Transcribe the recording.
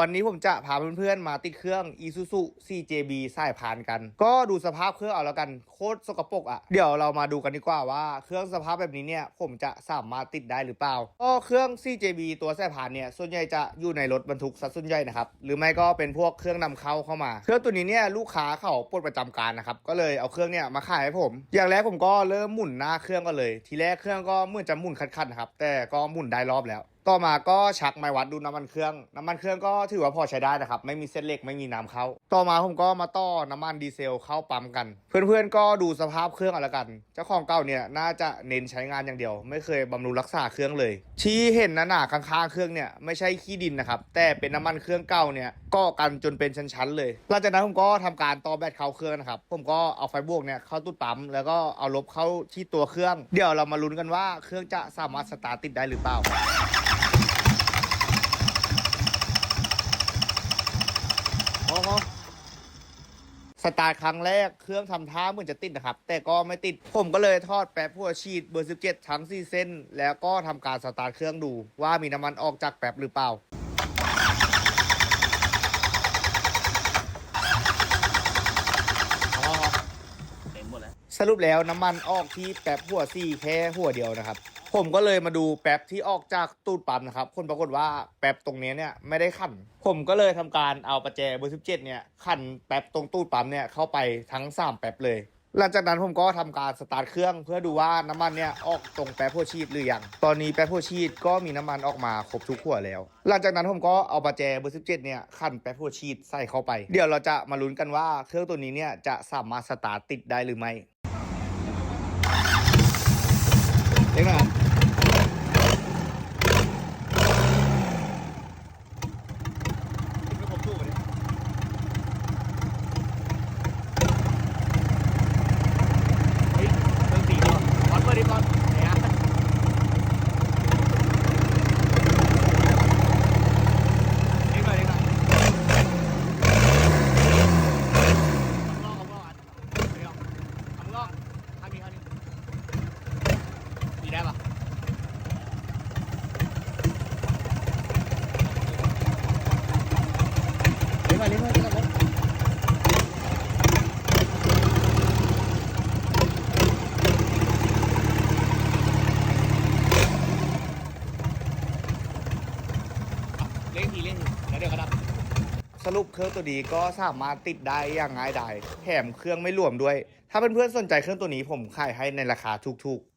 วันนี้ผมจะพาเพื่อนๆ มาติดเครื่อง Isuzu CJB สายพานกัน ก็ดูสภาพเครื่องเอาแล้วกันโคตรสกปรกอะ่ะ เดี๋ยวเรามาดูกันดีกว่าว่าเครื่องสภาพแบบนี้เนี่ย ผมจะสามารถติดได้หรือเปล่าก็เครื่อง CJB ตัวสายพานเนี่ย ส่วนใหญ่จะอยู่ในรถบรรทุกซะส่วนใหญ่นะครับ หรือไม่ก็เป็นพวกเครื่องนำเข้าเข้ามา เครื่องตัวนี้เนี่ยลูกค้าเขาปลดประจำการนะครับก็เลยเอาเครื่องเนี่ยมาขายให้ผม อย่างแรกผมก็เริ่มหมุนหน้าเครื่องกันเลย ทีแรกเครื่องก็เหมือนจะหมุนคัดๆนะครับแต่ก็หมุนได้รอบแล้ว ต่อมาก็ชักไม้วัดดูน้ำมันเครื่อง น้ำมันเครื่องก็ถือว่าพอใช้ได้นะครับ ไม่มีเส้นเหล็กไม่มีน้ำเข้า ต่อมาผมก็มาต่อน้ำมันดีเซลเข้าปั๊มกัน เพื่อนๆก็ดูสภาพเครื่องเอาละกัน เจ้าของเก่าเนี่ยน่าจะเน้นใช้งานอย่างเดียว ไม่เคยบำรุงรักษาเครื่องเลย ที่เห็นหนาๆข้างๆเครื่องเนี่ยไม่ใช่ขี้ดินนะครับ แต่เป็นน้ำมันเครื่องเก่าเนี่ยก็กันจนเป็นชั้นๆเลย หลังจากนั้นผมก็ทำการต่อแบตเข้าเครื่องนะครับ ผมก็เอาไฟบวกเนี่ยเข้าตู้ปั๊มแล้วก็เอาลบเข้าที่ตัวเครื่อง เดี๋ยวเรามาลุ้นกันว่าเครื่องจะสามารถสตาร์ทติดได้หรือเปล่า โอ้โหสตาร์ทครั้งแรกเครื่องทำท่าเหมือนจะติดนะครับ แต่ก็ไม่ติด ผมก็เลยทอดแป๊บหัวฉีดเบอร์ 17 ทั้ง 4 เส้น แล้วก็ทำการสตาร์ทเครื่องดู ว่ามีน้ำมันออกจากแป๊บหรือเปล่าเต็มหมดแล้วสรุปแล้วน้ำมันออกที่แป๊บหัวซี่แค่หัวเดียวนะครับ ผมก็เลยมาดูแป๊บที่ออกจากตู้ปั๊มนะครับคนปรากฏว่าแป๊บตรงนี้เนี่ยไม่ได้ขัน ผมก็เลยทำการเอาประแจเบอร์17เจ็ดเนี่ยขันแป๊บตรงตู้ปั๊มเนี่ยเข้าไปทั้ง 3 แป๊บเลย หลังจากนั้นผมก็ทำการสตาร์ทเครื่อง เพื่อดูว่าน้ำมันเนี่ยออกตรงแป๊บหัวฉีดหรือยังตอนนี้แป๊บหัวฉีดก็มีน้ำมันออกมาครบทุกหัวแล้ว หลังจากนั้นผมก็เอาประแจเบอร์17เจ็ดเนี่ยขันแป๊บหัวฉีดใส่เข้าไป เดี๋ยวเราจะมาลุ้นกันว่าเครื่องตัวนี้เนี่ยจะสามารถสตาร์ทติดได้หรือไม่ เล็กหน่อยไม่ครบตู้เลยเฮ้ยเครื่องตีก่อนวัดเปิดดิก่อนไหนอะเล็กหน่อยเล็กหน่อยทำลอกทำลอกอันเดี๋ยวทำลอกข้างนี้ข้างนี้ ดี ได้ปะเลี้ยงมาเลี้ยงมาเลี้ยงมาเลี้ยงทีเลี้ยงทีแล้วเดี๋ยวก็ดับสรุปเครื่องตัวนี้ก็สามารถติดได้อย่างง่ายดายแถมเครื่องไม่หลวมด้วย ถ้าเพื่อนๆสนใจเครื่องตัวนี้ผมขายให้ในราคาถูกๆ